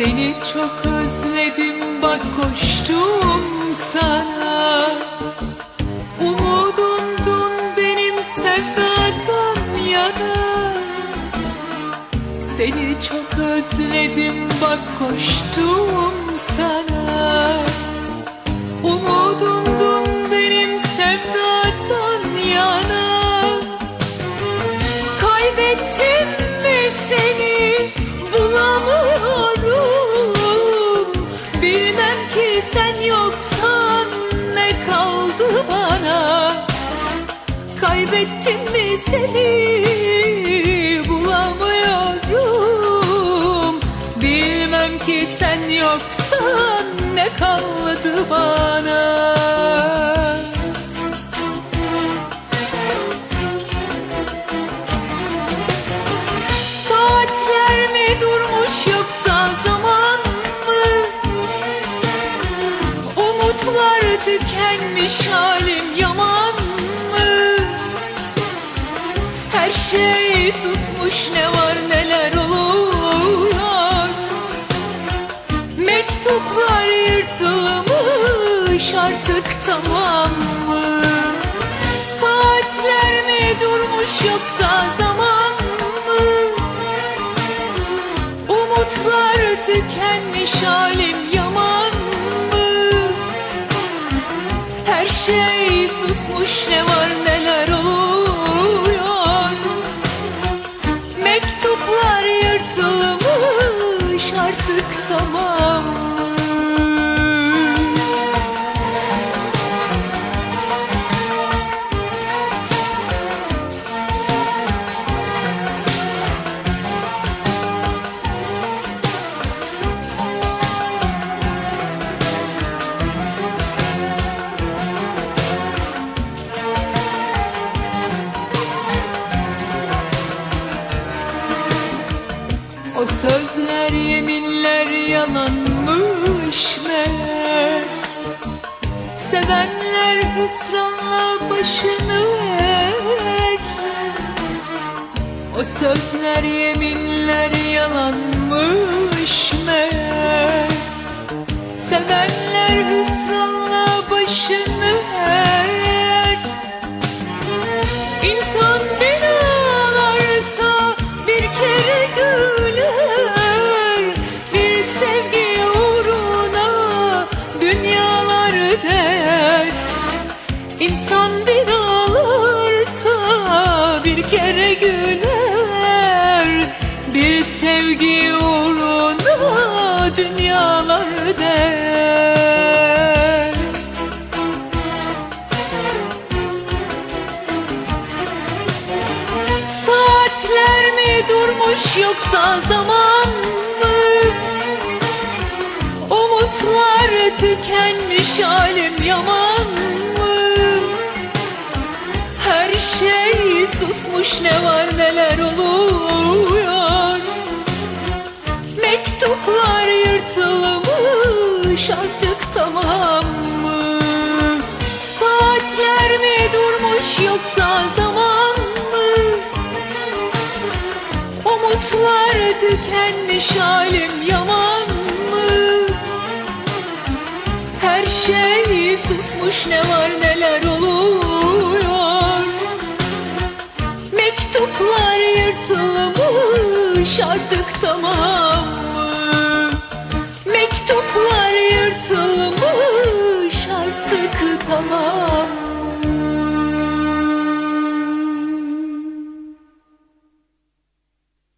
Seni çok özledim bak koştum sana. Umudumdun benim sevdadan yana. Seni çok özledim bak koştum sana. Umudumdun kaldı bana. Kaybettim mi seni? Bulamıyorum. Bilmem ki sen yoksan ne kaldı bana tükenmiş halim yaman mı? Her şey susmuş ne var neler oluyor Mektuplar yırtılmış artık tamam mı? Saatler mi durmuş yoksa zaman mı? Umutlar tükenmiş halim yaman O sözler yeminler yalanmış meğer Sevenler hüsranla başını ver. O sözler yeminler yalanmış meğer Sevenler hüsranla güler Bir sevgi uğruna dünyalar der Saatler mi durmuş yoksa zaman mı? Umutlar tükenmiş halim yaman mı? Her şey susmuş ne var neler oluyor Mektuplar yırtılmış artık tamam mı? Saatler mi durmuş yoksa zaman mı? Umutlar tükenmiş halim yaman mı? Her şey susmuş ne var neler oluyor artık